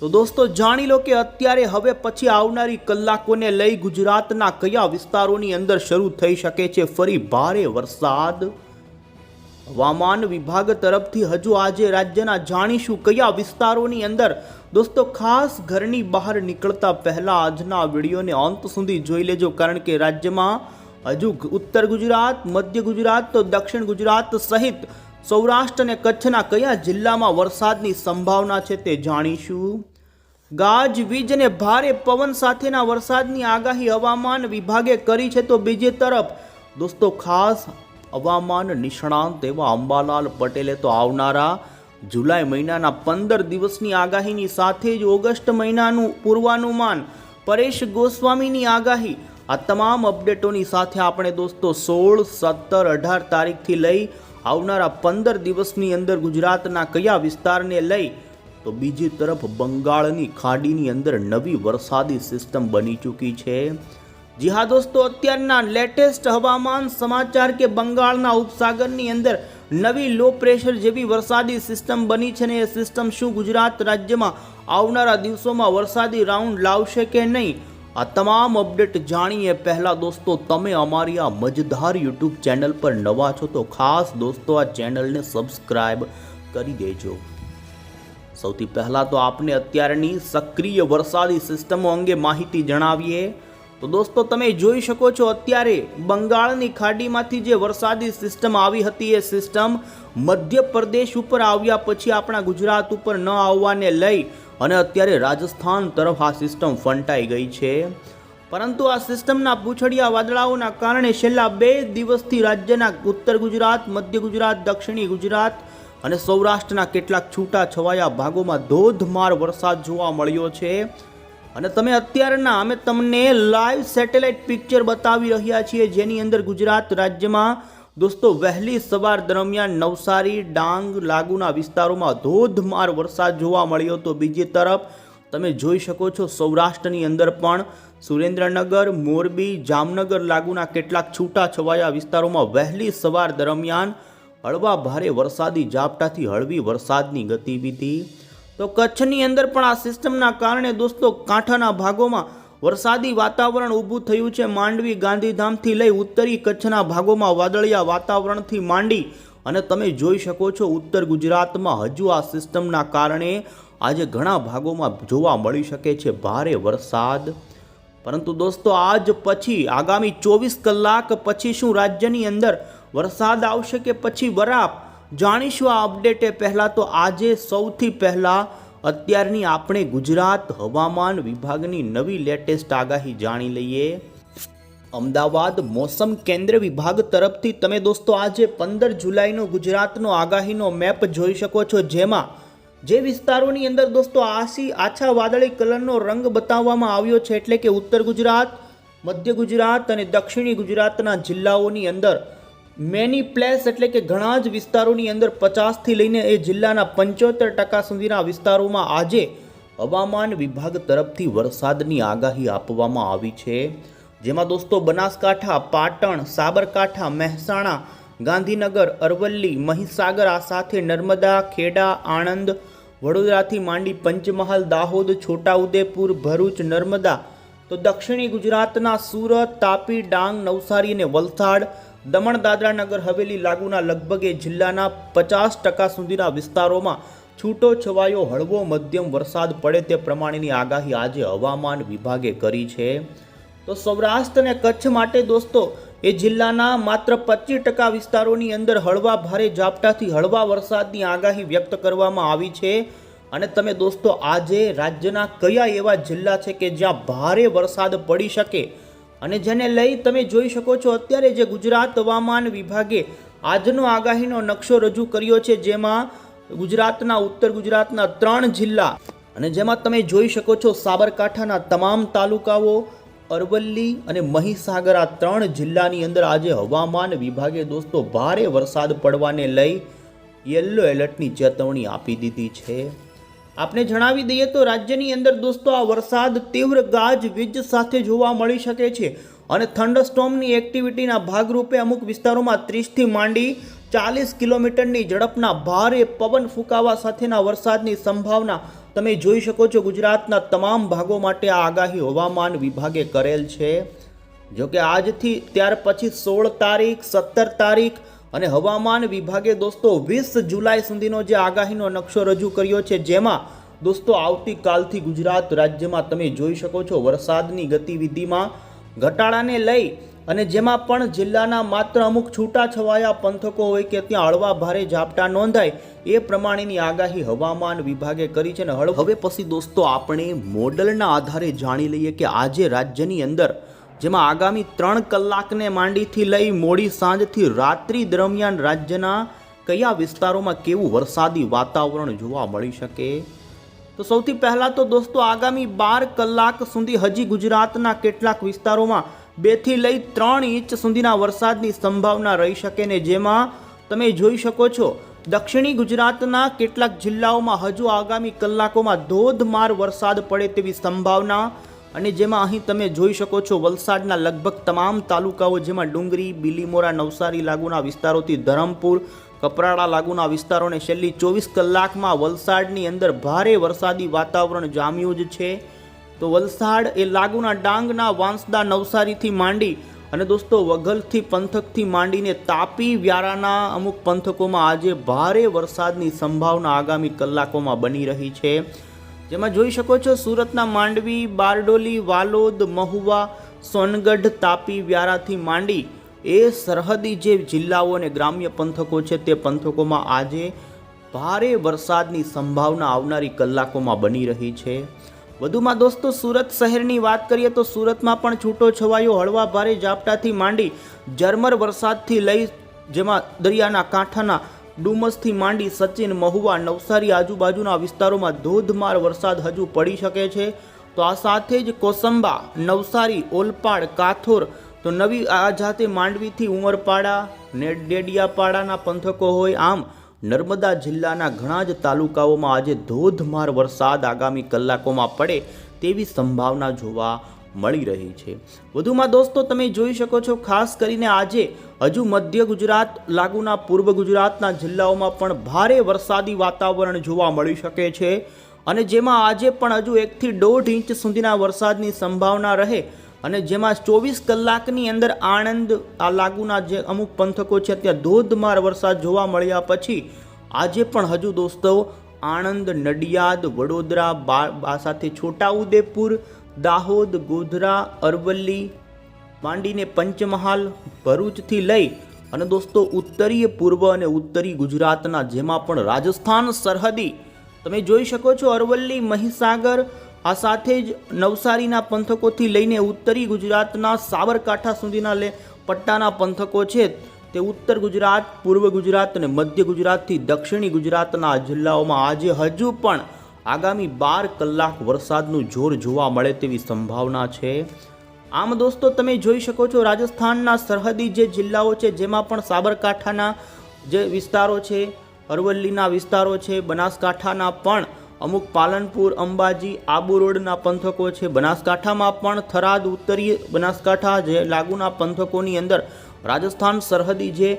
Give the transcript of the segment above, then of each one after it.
તો દોસ્તો, જાણી લો કે અત્યારે હવે પછી આવનારી કલાકોને લઈ ગુજરાતના કયા વિસ્તારોની અંદર શરૂ થઈ શકે છે? ફરી ભારે વરસાદ. હવામાન વિભાગ તરફથી હજુ આજે રાજ્યના જાણીશું કયા વિસ્તારોની અંદર. દોસ્તો, ખાસ ઘરની બહાર નીકળતા પહેલા આજના વિડીયોને અંત સુધી જોઈ લેજો, કારણ કે રાજ્યમાં હજુ ઉત્તર ગુજરાત, મધ્ય ગુજરાત તો દક્ષિણ ગુજરાત સહિત સૌરાષ્ટ્ર અને કચ્છના કયા જિલ્લામાં વરસાદની સંભાવના છે તે જાણીશું. ગાજ, વીજ અને ભારે પવન સાથેના વરસાદની આગાહી હવામાન વિભાગે કરી છે તો બીજી તરફ દોસ્તો, ખાસ હવામાન નિષ્ણાંત એવા અંબાલાલ પટેલે તો આવનારા જુલાઈ મહિનાના પંદર દિવસની આગાહીની સાથે જ ઓગસ્ટ મહિનાનું પૂર્વાનુમાન પરેશ ગોસ્વામીની આગાહી. આ તમામ અપડેટોની સાથે આપણે દોસ્તો, સોળ, સત્તર, અઢાર તારીખથી લઈ આવનારા પંદર દિવસની અંદર ગુજરાતના કયા વિસ્તારને લઈ તો બીજી તરફ બંગાળની ખાડીની અંદર નવી વરસાદી સિસ્ટમ બની ચૂકી છે. જી હા દોસ્તો, અત્યારના લેટેસ્ટ હવામાન સમાચાર કે બંગાળના ઉપસાગરની અંદર નવી લો પ્રેશર જેવી વરસાદી સિસ્ટમ બની છે ને એ સિસ્ટમ શું ગુજરાત રાજ્યમાં આવનારા દિવસોમાં વરસાદી રાઉન્ડ લાવશે કે નહીં? આ તમામ અપડેટ જાણીએ પહેલાં દોસ્તો, તમે અમારી આ મજધાર યુટ્યુબ ચેનલ પર નવા છો તો ખાસ દોસ્તો, આ ચેનલને સબસ્ક્રાઈબ કરી દેજો. સૌથી પહેલાં તો આપને અત્યારની સક્રિય વરસાદી સિસ્ટમો અંગે માહિતી જણાવીએ. તો દોસ્તો, તમે જોઈ શકો છો અત્યારે બંગાળની ખાડીમાંથી જે વરસાદી સિસ્ટમ આવી હતી, એ સિસ્ટમ મધ્યપ્રદેશ ઉપર આવ્યા પછી આપણા ગુજરાત ઉપર ન આવવાને લઈ અને અત્યારે રાજસ્થાન તરફ આ સિસ્ટમ ફંટાઈ ગઈ છે. પરંતુ આ સિસ્ટમના પૂંછડિયા વાદળાઓના કારણે છેલ્લા બે દિવસથી રાજ્યના ઉત્તર ગુજરાત, મધ્ય ગુજરાત, દક્ષિણી ગુજરાત અને સૌરાષ્ટ્રના કેટલાક છૂટા છવાયા ભાગોમાં ધોધમાર વરસાદ જોવા મળ્યો છે. અને તમે અત્યારના અમે તમને લાઈવ સેટેલાઇટ પિક્ચર બતાવી રહ્યા છીએ. જેની અંદર ગુજરાત રાજ્યમાં દોસ્તો વહેલી સવાર દરમિયાન નવસારી, ડાંગ લાગુના વિસ્તારોમાં ધોધમાર વરસાદ જોવા મળ્યો તો બીજી તરફ તમે જોઈ શકો છો સૌરાષ્ટ્રની અંદર પણ સુરેન્દ્રનગર, મોરબી, જામનગર લાગુના કેટલાક છૂટા છવાયા વિસ્તારોમાં વહેલી સવાર દરમિયાન હળવા ભારે વરસાદી ઝાપટાથી હળવી વરસાદની ગતિવિધિ તો કચ્છની અંદર પણ આ સિસ્ટમના કારણે દોસ્તો કાંઠાના ભાગોમાં વરસાદી વાતાવરણ ઊભું થયું છે. માંડવી, ગાંધીધામથી લઈ ઉત્તરી કચ્છના ભાગોમાં વાદળિયા વાતાવરણથી માંડી અને તમે જોઈ શકો છો ઉત્તર ગુજરાતમાં હજુ આ સિસ્ટમના કારણે આજે ઘણા ભાગોમાં જોવા મળી શકે છે ભારે વરસાદ. પરંતુ દોસ્તો આજ પછી, આગામી ચોવીસ કલાક પછી શું રાજ્યની અંદર વરસાદ આવશે કે પછી વરાપ? જાણીશું આ અપડેટે પહેલાં તો આજે સૌથી પહેલાં અત્યારની આપણે ગુજરાત હવામાન વિભાગની નવી લેટેસ્ટ આગાહી જાણી લઈએ. અમદાવાદ મોસમ કેન્દ્ર વિભાગ તરફથી તમે દોસ્તો આજે પંદર જુલાઈનો ગુજરાતનો આગાહીનો મેપ જોઈ શકો છો, જેમાં જે વિસ્તારોની અંદર દોસ્તો આસી આછા વાદળી કલરનો રંગ બતાવવામાં આવ્યો છે, એટલે કે ઉત્તર ગુજરાત, મધ્ય ગુજરાત અને દક્ષિણી ગુજરાતના જિલ્લાઓની અંદર મેની પ્લેસ એટલે કે ઘણા જ વિસ્તારોની અંદર પચાસથી લઈને એ જિલ્લાના પંચોતેર ટકા સુધીના વિસ્તારોમાં આજે હવામાન વિભાગ તરફથી વરસાદની આગાહી આપવામાં આવી છે. જેમાં દોસ્તો બનાસકાંઠા, પાટણ, સાબરકાંઠા, મહેસાણા, ગાંધીનગર, અરવલ્લી, મહીસાગર, આ સાથે નર્મદા, ખેડા, આણંદ, વડોદરાથી માંડી પંચમહાલ, દાહોદ, છોટાઉદેપુર, ભરૂચ, નર્મદા તો દક્ષિણી ગુજરાતના સુરત, તાપી, ડાંગ, નવસારી અને વલસાડ દમણ દાદરા નગર હવેલી લાગુના લગભગ એ જિલ્લાના પચાસ ટકા સુધીના વિસ્તારોમાં છૂટો છવાયો હળવો મધ્યમ વરસાદ પડે તે પ્રમાણેની આગાહી આજે હવામાન વિભાગે કરી છે. તો સૌરાષ્ટ્ર અને કચ્છ માટે દોસ્તો, એ જિલ્લાના માત્ર પચીસ ટકા વિસ્તારોની અંદર હળવા ભારે ઝાપટાથી હળવા વરસાદની આગાહી વ્યક્ત કરવામાં આવી છે. અને તમે દોસ્તો, આજે રાજ્યના કયા એવા જિલ્લા છે કે જ્યાં ભારે વરસાદ પડી શકે અને જેને લઈ તમે જોઈ શકો છો, અત્યારે જે ગુજરાત હવામાન વિભાગે આજનો આગાહીનો નકશો રજૂ કર્યો છે, જેમાં ગુજરાતના, ઉત્તર ગુજરાતના ત્રણ જિલ્લા અને જેમાં તમે જોઈ શકો છો, સાબરકાંઠાના તમામ તાલુકાઓ, અરવલ્લી અને મહીસાગર આ ત્રણ જિલ્લાની અંદર આજે હવામાન વિભાગે દોસ્તો ભારે વરસાદ પડવાને લઈ યલો એલર્ટની ચેતવણી આપી દીધી છે. આપને જણાવી દઈએ તો રાજ્યની અંદર દોસ્તો આ વરસાદ તીવ્ર ગાજ, વીજ સાથે જોવા મળી શકે છે અને થંડરસ્ટોમની એક્ટિવિટીના ભાગરૂપે અમુક વિસ્તારોમાં ત્રીસથી માંડી ચાલીસ કિલોમીટરની ઝડપના ભારે પવન ફૂંકાવા સાથેના વરસાદની સંભાવના તમે જોઈ શકો છો. ગુજરાતના તમામ ભાગો માટે આ આગાહી હવામાન વિભાગે કરેલ છે. જો કે આજથી ત્યાર પછી સોળ તારીખ, સત્તર તારીખ અને હવામાન વિભાગે દોસ્તો વીસ જુલાઈ સુધીનો જે આગાહીનો નકશો રજૂ કર્યો છે, જેમાં દોસ્તો આવતીકાલથી ગુજરાત રાજ્યમાં તમે જોઈ શકો છો વરસાદની ગતિવિધિમાં ઘટાડાને લઈ અને જેમાં પણ જિલ્લાના માત્ર અમુક છૂટાછવાયા પંથકો હોય કે ત્યાં હળવા ભારે ઝાપટા નોંધાય એ પ્રમાણેની આગાહી હવામાન વિભાગે કરી છે ને હળ હવે પછી દોસ્તો આપણે મોડલના આધારે જાણી લઈએ કે આજે રાજ્યની અંદર જેમાં આગામી ત્રણ કલાકને માંડીથી લઈ મોડી સાંજથી રાત્રિ દરમિયાન રાજ્યના કયા વિસ્તારોમાં કેવું વરસાદી વાતાવરણ જોવા મળી શકે? તો સૌથી પહેલાં તો દોસ્તો, આગામી બાર કલાક સુધી હજી ગુજરાતના કેટલાક વિસ્તારોમાં બેથી લઈ ત્રણ ઇંચ સુધીના વરસાદની સંભાવના રહી શકે ને જેમાં તમે જોઈ શકો છો, દક્ષિણી ગુજરાતના કેટલાક જિલ્લાઓમાં હજુ આગામી કલાકોમાં ધોધમાર વરસાદ પડે તેવી સંભાવના અને જેમાં અહીં તમે જોઈ શકો છો વલસાડના લગભગ તમામ તાલુકાઓ જેમાં ડુંગરી, બિલીમોરા, નવસારી લાગુના વિસ્તારોથી ધરમપુર, કપરાડા લાગુના વિસ્તારોને છેલ્લી ચોવીસ કલાકમાં વલસાડની અંદર ભારે વરસાદી વાતાવરણ જામ્યું જ છે. તો વલસાડ એ લાગુના ડાંગના વાંસદા નવસારીથી માંડી અને દોસ્તો વઘલથી પંથકથી માંડીને તાપી વ્યારાના અમુક પંથકોમાં આજે ભારે વરસાદની સંભાવના આગામી કલાકોમાં બની રહી છે. જેમાં જોઈ શકો છો સુરતના માંડવી, બારડોલી, વાલોદ, મહુવા, સોનગઢ, તાપી, વ્યારાથી માંડી એ સરહદી જે જિલ્લાઓ અને ગ્રામ્ય પંથકો છે તે પંથકોમાં આજે ભારે વરસાદની સંભાવના આવનારી કલાકોમાં બની રહી છે. વધુમાં દોસ્તો સુરત શહેરની વાત કરીએ તો સુરતમાં પણ છૂટો છવાયો, હળવા ભારે ઝાપટાથી માંડી, ઝરમર વરસાદથી લઈ જેમાં દરિયાના કાંઠાના ડુમસથી માંડી સચિન, મહુવા, નવસારી આજુબાજુના વિસ્તારોમાં ધોધમાર વરસાદ હજુ પડી શકે છે. તો આ સાથે જ કોસંબા, નવસારી, ઓલપાડ, કાથોર તો નવી આ જાતે માંડવીથી ઉમરપાડા, ને ડેડિયાપાડાના પંથકો હોય આમ નર્મદા જિલ્લાના ઘણા જ તાલુકાઓમાં આજે ધોધમાર વરસાદ આગામી કલાકોમાં પડે તેવી સંભાવના જોવા મળી રહી છે. વધુમાં દોસ્તો, તમે જોઈ શકો છો, ખાસ કરીને આજે હજુ મધ્ય ગુજરાત, લાગુના પૂર્વ ગુજરાતના જિલ્લાઓમાં પણ ભારે વરસાદી વાતાવરણ જોવા મળી શકે છે અને જેમાં આજે પણ હજુ એકથી દોઢ ઇંચ સુધીના વરસાદની સંભાવના રહે અને જેમાં ચોવીસ કલાકની અંદર આણંદ, આ લાગુના જે અમુક પંથકો છે, ત્યાં ધોધમાર વરસાદ જોવા મળ્યા પછી આજે પણ હજુ દોસ્તો, આણંદ, નડિયાદ, વડોદરા, બા સાથે છોટાઉદેપુર દાહોદ, ગોધરા, અરવલ્લી માંડીને પંચમહાલ ભરૂચથી લઈ અને દોસ્તો ઉત્તરીય પૂર્વ અને ઉત્તરી ગુજરાતના જેમાં પણ રાજસ્થાન સરહદી, તમે જોઈ શકો છો અરવલ્લી, મહીસાગર, આ સાથે જ નવસારીના પંથકોથી લઈને ઉત્તરી ગુજરાતના સાબરકાંઠા સુધીના લે પટ્ટાના પંથકો છે તે ઉત્તર ગુજરાત, પૂર્વ ગુજરાત અને મધ્ય ગુજરાતથી દક્ષિણી ગુજરાતના જિલ્લાઓમાં આજે હજુ પણ આગામી બાર કલાક વરસાદનું જોર જોવા મળે તેવી સંભાવના છે. આમ દોસ્તો, તમે જોઈ શકો છો રાજસ્થાનના સરહદી જે જિલ્લાઓ છે, જેમાં પણ સાબરકાંઠાના જે વિસ્તારો છે, અરવલ્લીના વિસ્તારો છે, બનાસકાંઠાના પણ અમુક પાલનપુર, અંબાજી, આબુ રોડના પંથકો છે. બનાસકાંઠામાં પણ થરાદ ઉત્તરીય બનાસકાંઠા જે લાગુના પંથકોની અંદર રાજસ્થાન સરહદી જે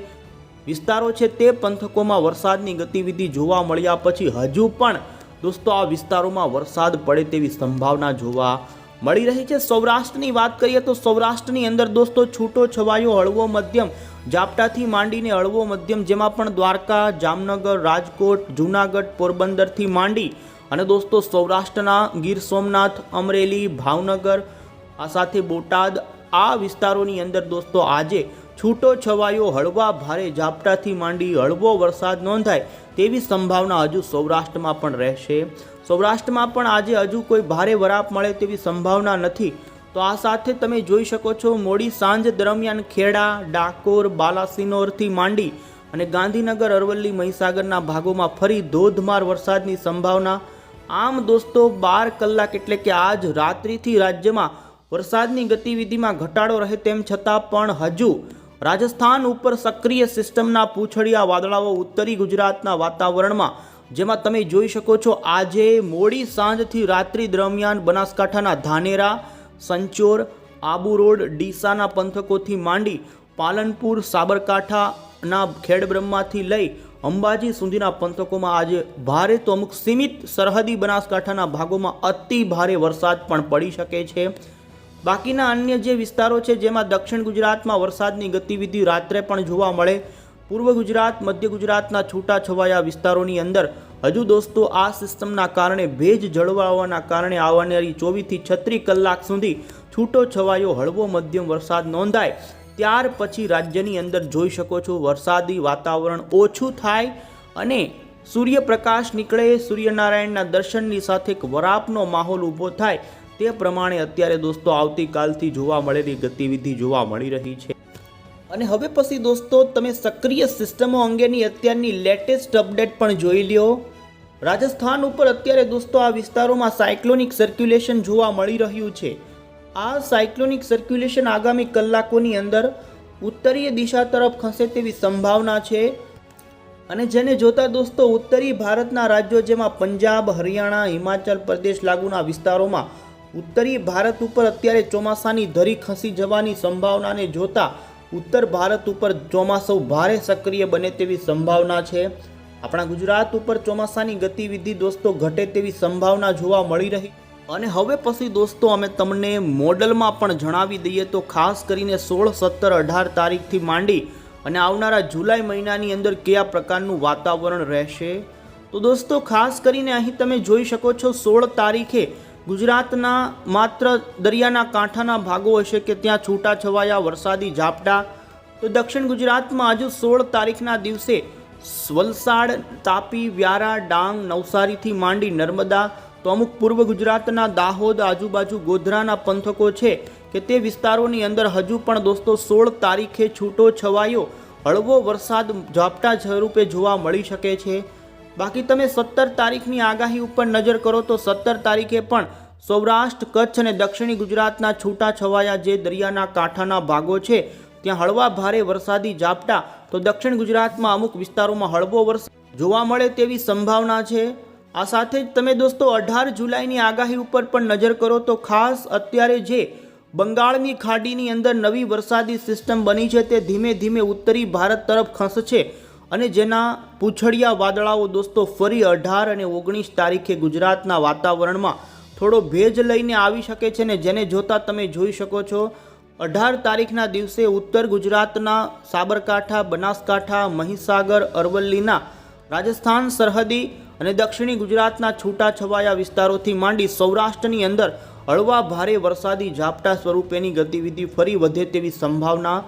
વિસ્તારો છે, તે પંથકોમાં વરસાદની ગતિવિધિ જોવા મળ્યા પછી હજુ પણ દોસ્તો, આ વિસ્તારોમાં વરસાદ પડે તેવી સંભાવના જોવા મળી રહી છે. સૌરાષ્ટ્રની વાત કરીએ તો સૌરાષ્ટ્રની અંદર દોસ્તો, છૂટો છવાયો હળવો મધ્યમ, ઝાપટાથી માંડીને હળવો મધ્યમ, જેમાં પણ દ્વારકા, જામનગર, રાજકોટ, જૂનાગઢ, પોરબંદરથી માંડી અને દોસ્તો, સૌરાષ્ટ્રના ગીર સોમનાથ, અમરેલી, ભાવનગર, આ સાથે બોટાદ, આ વિસ્તારોની અંદર દોસ્તો આજે છૂટો છવાયો, હળવા ભારે ઝાપટાથી માંડી હળવો વરસાદ નોંધાય. તેવી સંભાવના હજુ સૌરાષ્ટ્રમાં પણ રહેશે. સૌરાષ્ટ્રમાં પણ આજે હજુ કોઈ ભારે વરાપ મળે તેવી સંભાવના નથી. તો આ સાથે તમે જોઈ શકો છો, મોડી સાંજ દરમિયાન ખેડા, ડાકોર બાલાસિનોરથી માંડી અને ગાંધીનગર, અરવલ્લી, મહીસાગરના ભાગોમાં ફરી ધોધમાર વરસાદની સંભાવના. આમ દોસ્તો, બાર કલાક એટલે કે આજ રાત્રિથી રાજ્યમાં વરસાદની ગતિવિધિમાં ઘટાડો રહે તેમ છતાં પણ હજુ રાજસ્થાન ઉપર સક્રિય સિસ્ટમના પૂંછડિયા વાદળાઓ ઉત્તરી ગુજરાતના વાતાવરણમાં, જેમાં તમે જોઈ શકો છો આજે મોડી સાંજથી રાત્રિ દરમિયાન બનાસકાંઠાના ધાનેરા, સંચોર, આબુ રોડ, ડીસાના પંથકોથી માંડી પાલનપુર, સાબરકાંઠાના ખેડબ્રહ્માથી લઈ અંબાજી સુધીના પંથકોમાં આજે ભારે તો અમુક સીમિત સરહદી બનાસકાંઠાના ભાગોમાં અતિ ભારે વરસાદ પણ પડી શકે છે. બાકીના અન્ય જે વિસ્તારો છે, જેમાં દક્ષિણ ગુજરાતમાં વરસાદની ગતિવિધિ રાત્રે પણ જોવા મળે, પૂર્વ ગુજરાત, મધ્ય ગુજરાતના છૂટાછવાયા વિસ્તારોની અંદર હજુ દોસ્તો આ સિસ્ટમના કારણે ભેજ જળવાવાના કારણે આવનારી ચોવીસથી છત્રીસ કલાક સુધી છૂટો છવાયો હળવો મધ્યમ વરસાદ નોંધાય. ત્યાર પછી રાજ્યની અંદર જોઈ શકો છો, વરસાદી વાતાવરણ ઓછું થાય અને સૂર્યપ્રકાશ નીકળે, સૂર્યનારાયણના દર્શનની સાથે એક વરાપનો માહોલ ઊભો થાય. તે પ્રમાણે અત્યારે દોસ્તો આવતીકાલથી જોવા મળેલી ગતિવિધિ જોવા મળી રહી છે. અને હવે પછી દોસ્તો તમે સક્રિય સિસ્ટમો અંગેની અત્યારની લેટેસ્ટ અપડેટ પણ જોઈ લ્યો. રાજસ્થાન ઉપર અત્યારે દોસ્તો આ વિસ્તારોમાં સાયક્લોનિક સર્ક્યુલેશન જોવા મળી રહ્યું છે. આ સાયક્લોનિક સર્ક્યુલેશન આગામી કલાકોની અંદર ઉત્તરીય દિશા તરફ ખસે તેવી સંભાવના છે. અને જેને જોતા દોસ્તો ઉત્તરી ભારતના રાજ્યો જેમાં પંજાબ, હરિયાણા, હિમાચલ પ્રદેશ લાગુના વિસ્તારોમાં ઉત્તરી ભારત ઉપર અત્યારે ચોમાસાની ધરી ખસી જવાની સંભાવનાને જોતા ઉત્તર ભારત ઉપર ચોમાસું ભારે સક્રિય બને તેવી સંભાવના છે. આપણા ગુજરાત ઉપર ચોમાસાની ગતિવિધિ દોસ્તો ઘટે તેવી સંભાવના જોવા મળી રહી. અને હવે પછી દોસ્તો અમે તમને મોડલમાં પણ જણાવી દઈએ તો ખાસ કરીને સોળ, સત્તર, અઢાર તારીખથી માંડી અને આવનારા જુલાઈ મહિનાની અંદર કયા પ્રકારનું વાતાવરણ રહેશે? તો દોસ્તો ખાસ કરીને અહીં તમે જોઈ શકો છો સોળ તારીખે ગુજરાતના માત્ર દરિયાના કાંઠાના ભાગો હશે કે ત્યાં છૂટાછવાયા વરસાદી ઝાપટા? તો દક્ષિણ ગુજરાતમાં હજુ સોળ તારીખના દિવસે વલસાડ, તાપી, વ્યારા, ડાંગ, નવસારીથી માંડી નર્મદા, તો અમુક પૂર્વ ગુજરાતના દાહોદ, આજુબાજુ ગોધરાના પંથકો છે કે તે વિસ્તારોની અંદર હજુ પણ દોસ્તો સોળ તારીખે છૂટો છવાયો હળવો વરસાદ ઝાપટા સ્વરૂપે જોવા મળી શકે છે. બાકી તમે સત્તર તારીખની આગાહી ઉપર નજર કરો તો સત્તર તારીખે પણ સૌરાષ્ટ્ર, કચ્છ અને દક્ષિણી ગુજરાતના છૂટા છવાયા જે દરિયાના કાંઠાના ભાગો છે, ત્યાં હળવા ભારે વરસાદી ઝાપટા તો દક્ષિણ ગુજરાતમાં અમુક વિસ્તારોમાં હળવો વરસાદ જોવા મળે તેવી સંભાવના છે. આ સાથે જ તમે દોસ્તો અઢાર જુલાઈની આગાહી ઉપર પણ નજર કરો તો ખાસ અત્યારે જે બંગાળની ખાડીની અંદર નવી વરસાદી સિસ્ટમ બની છે તે ધીમે ધીમે ઉત્તરી ભારત તરફ ખસશે. અને જેના પૂંછડિયા વાદળાઓ દોસ્તો ફરી અઢાર અને ઓગણીસ તારીખે ગુજરાતના વાતાવરણમાં થોડો ભેજ લઈને આવી શકે છે ને જેને જોતા તમે જોઈ શકો છો, અઢાર તારીખના દિવસે ઉત્તર ગુજરાતના સાબરકાંઠા, બનાસકાંઠા, મહીસાગર, અરવલ્લીના રાજસ્થાન, સરહદી અને દક્ષિણી ગુજરાતના છૂટાછવાયા વિસ્તારોથી માંડી સૌરાષ્ટ્રની અંદર હળવા ભારે વરસાદી ઝાપટા સ્વરૂપેની ગતિવિધિ ફરી વધે તેવી સંભાવના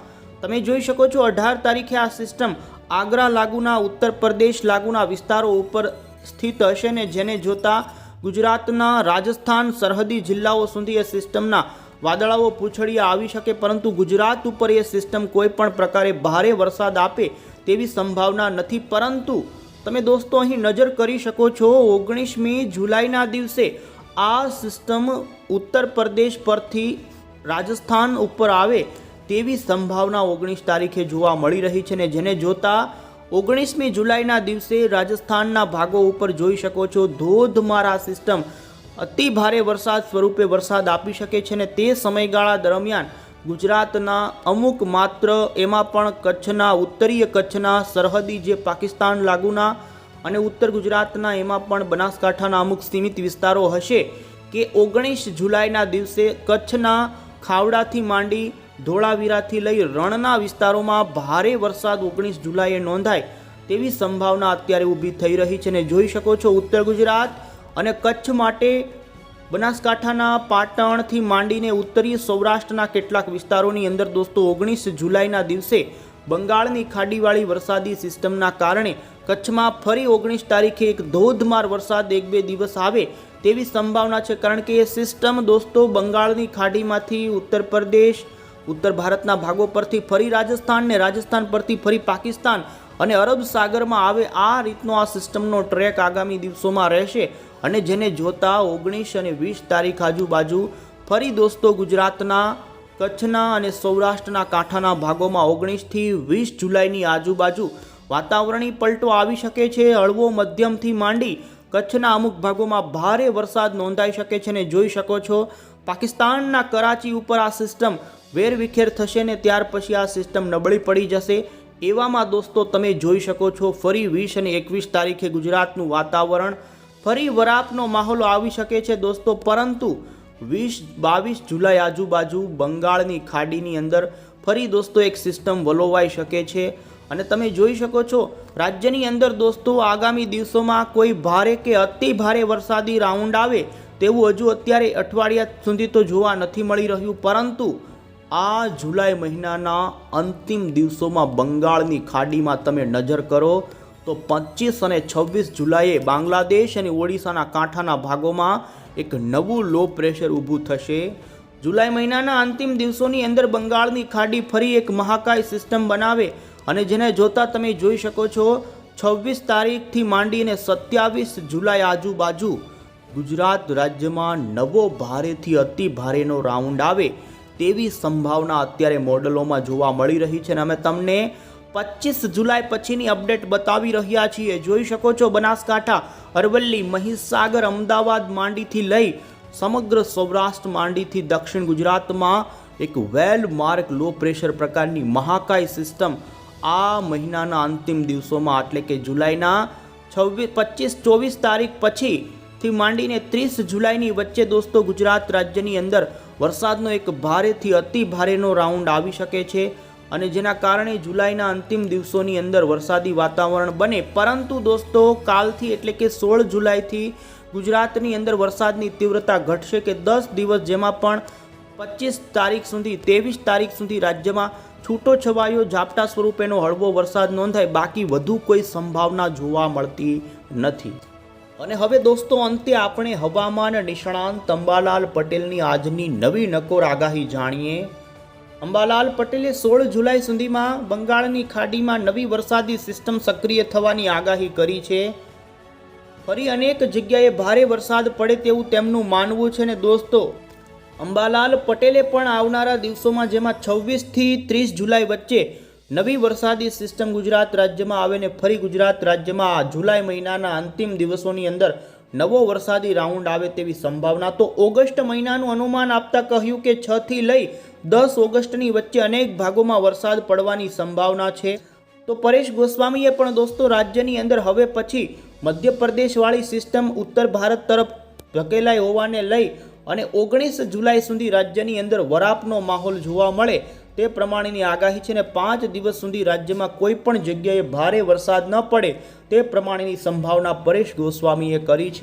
તમે જોઈ શકો છો. અઢાર તારીખે આ સિસ્ટમ આગ્રા લાગુના, ઉત્તર પ્રદેશ લાગુના વિસ્તારો ઉપર સ્થિત હશે ને જેને જોતા ગુજરાતના રાજસ્થાન, સરહદી જિલ્લાઓ સુધી એ સિસ્ટમના વાદળાઓ પૂંછડિયા આવી શકે. પરંતુ ગુજરાત ઉપર એ સિસ્ટમ કોઈ પણ પ્રકારે ભારે વરસાદ આપે તેવી સંભાવના નથી. પરંતુ તમે દોસ્તો અહીં નજર કરી શકો છો, ઓગણીસમી જુલાઈના દિવસે આ સિસ્ટમ ઉત્તર પ્રદેશ પરથી રાજસ્થાન ઉપર આવે. તેવી સંભાવના ઓગણીસ તારીખે જોવા મળી રહી છે ને જેને જોતા ઓગણીસમી જુલાઈના દિવસે રાજસ્થાનના ભાગો ઉપર જોઈ શકો છો, ધોધમારા સિસ્ટમ. અતિ ભારે વરસાદ સ્વરૂપે વરસાદ આપી શકે છે ને તે સમયગાળા દરમિયાન ગુજરાતના અમુક માત્ર એમાં પણ કચ્છના, ઉત્તરીય કચ્છના, સરહદી જે પાકિસ્તાન લાગુના અને ઉત્તર ગુજરાતના એમાં પણ બનાસકાંઠાના અમુક સીમિત વિસ્તારો હશે કે ઓગણીસ જુલાઈના દિવસે કચ્છના ખાવડાથી માંડી ધોળાવીરાથી લઈ રણના વિસ્તારોમાં ભારે વરસાદ ઓગણીસ જુલાઈએ નોંધાય તેવી સંભાવના અત્યારે ઊભી થઈ રહી છે. ને જોઈ શકો છો ઉત્તર ગુજરાત અને કચ્છ માટે બનાસકાંઠાના પાટણથી માંડીને ઉત્તરીય સૌરાષ્ટ્રના કેટલાક વિસ્તારોની અંદર દોસ્તો, ઓગણીસ જુલાઈના દિવસે બંગાળની ખાડીવાળી વરસાદી સિસ્ટમના કારણે કચ્છમાં ફરી ઓગણીસ તારીખે એક ધોધમાર વરસાદ એક બે દિવસ આવે તેવી સંભાવના છે. કારણ કે એ સિસ્ટમ દોસ્તો બંગાળની ખાડીમાંથી ઉત્તર પ્રદેશ ઉત્તર ભારતના ભાગો પરથી ફરી રાજસ્થાન ને રાજસ્થાન પરથી ફરી પાકિસ્તાન અને અરબ સાગરમાં આવે આ રીતનો આ સિસ્ટમનો ટ્રેક આગામી દિવસોમાં રહેશે અને જેને જોતા ઓગણીસ અને વીસ તારીખ આજુબાજુ ફરી દોસ્તો ગુજરાતના, કચ્છના અને સૌરાષ્ટ્રના કાંઠાના ભાગોમાં ઓગણીસથી વીસ જુલાઈની આજુબાજુ વાતાવરણી પલટો આવી શકે છે, હળવો મધ્યમથી માંડી કચ્છના અમુક ભાગોમાં ભારે વરસાદ નોંધાઈ શકે છે ને જોઈ શકો છો પાકિસ્તાનના કરાચી ઉપર આ સિસ્ટમ વેરવિખેર થશે ને ત્યાર પછી આ સિસ્ટમ નબળી પડી જશે. એવામાં દોસ્તો તમે જોઈ શકો છો, ફરી વીસ અને એકવીસ તારીખે ગુજરાતનું વાતાવરણ. ફરી વરાપનો માહોલ આવી શકે છે દોસ્તો, પરંતુ વીસ, બાવીસ જુલાઈ આજુબાજુ બંગાળની ખાડીની અંદર ફરી દોસ્તો એક સિસ્ટમ વલોવાઈ શકે છે. અને તમે જોઈ શકો છો, રાજ્યની અંદર દોસ્તો આગામી દિવસોમાં કોઈ ભારે કે અતિ ભારે વરસાદી રાઉન્ડ આવે તેવું હજુ અત્યારે અઠવાડિયા સુધી તો જોવા નથી મળી રહ્યું. પરંતુ આ જુલાઈ મહિનાના અંતિમ દિવસોમાં બંગાળની ખાડીમાં તમે નજર કરો તો પચીસ અને છવ્વીસ જુલાઈએ બાંગ્લાદેશ અને ઓડિશાના કાંઠાના ભાગોમાં એક નવું લો પ્રેશર ઊભું થશે. જુલાઈ મહિનાના અંતિમ દિવસોની અંદર બંગાળની ખાડી ફરી એક મહાકાય સિસ્ટમ બનાવે અને જેને જોતા તમે જોઈ શકો છો, છવ્વીસ તારીખથી માંડીને સત્યાવીસ જુલાઈ આજુબાજુ ગુજરાત રાજ્યમાં નવો ભારેથી અતિ ભારેનો રાઉન્ડ આવે. તેવી સંભાવના અત્યારે મોડલોમાં જોવા મળી રહી છે અને અમે તમને પચીસ જુલાઈ પછીની અપડેટ બતાવી રહ્યા છીએ. જોઈ શકો છો બનાસકાંઠા, અરવલ્લી, મહીસાગર, અમદાવાદ માંડીથી લઈ સમગ્ર સૌરાષ્ટ્ર માંડીથી દક્ષિણ ગુજરાતમાં એક વેલ માર્ક લો પ્રેશર પ્રકારની મહાકાય સિસ્ટમ આ મહિનાના અંતિમ દિવસોમાં, એટલે કે જુલાઈના છવ્વીસ, પચીસ, ચોવીસ તારીખ પછીથી માંડીને ત્રીસ જુલાઈની વચ્ચે દોસ્તો ગુજરાત રાજ્યની અંદર વરસાદનો એક ભારેથી અતિ ભારેનો રાઉન્ડ આવી શકે છે અને જેના કારણે જુલાઈના અંતિમ દિવસોની અંદર વરસાદી વાતાવરણ બને. પરંતુ દોસ્તો, કાલથી એટલે કે સોળ જુલાઈથી ગુજરાતની અંદર વરસાદની તીવ્રતા ઘટશે કે દસ દિવસ જેમાં પણ પચીસ તારીખ સુધી, ત્રેવીસ તારીખ સુધી રાજ્યમાં છૂટો છવાયો ઝાપટા સ્વરૂપેનો હળવો વરસાદ નોંધાય. બાકી વધુ કોઈ સંભાવના જોવા મળતી નથી. અને હવે દોસ્તો અંતે આપણે હવામાન નિષ્ણાંત અંબાલાલ પટેલની આજની નવી નકોર આગાહી જાણીએ. અંબાલાલ પટેલે સોળ જુલાઈ સુધીમાં બંગાળની ખાડીમાં નવી વરસાદી સિસ્ટમ સક્રિય થવાની આગાહી કરી છે. ફરી અનેક જગ્યાએ ભારે વરસાદ પડે તેવું તેમનું માનવું છે ને દોસ્તો, અંબાલાલ પટેલે પણ આવનારા દિવસોમાં જેમાં છવ્વીસથી ત્રીસ જુલાઈ વચ્ચે નવી વરસાદી સિસ્ટમ ગુજરાત રાજ્યમાં આવે ને ફરી ગુજરાત રાજ્યમાં જુલાઈ મહિનાના અંતિમ દિવસોની અંદર નવો વરસાદી રાઉન્ડ આવે તેવી સંભાવના. તો ઓગસ્ટ મહિનાનું અનુમાન આપતા કહ્યું કે છ થી લઈ દસ ઓગસ્ટની વચ્ચે અનેક ભાગોમાં વરસાદ પડવાની સંભાવના છે. તો પરેશ ગોસ્વામીએ પણ દોસ્તો રાજ્યની અંદર હવે પછી મધ્યપ્રદેશવાળી સિસ્ટમ ઉત્તર ભારત તરફ ધકેલાઈ હોવાને લઈ અને ઓગણીસ જુલાઈ સુધી રાજ્યની અંદર વરાપનો માહોલ જોવા મળે તે પ્રમાણેની આગાહી છે ને પાંચ દિવસ સુધી રાજ્યમાં કોઈ પણ જગ્યાએ ભારે વરસાદ ન પડે તે પ્રમાણેની સંભાવના પરેશ ગોસ્વામીએ કરી છે.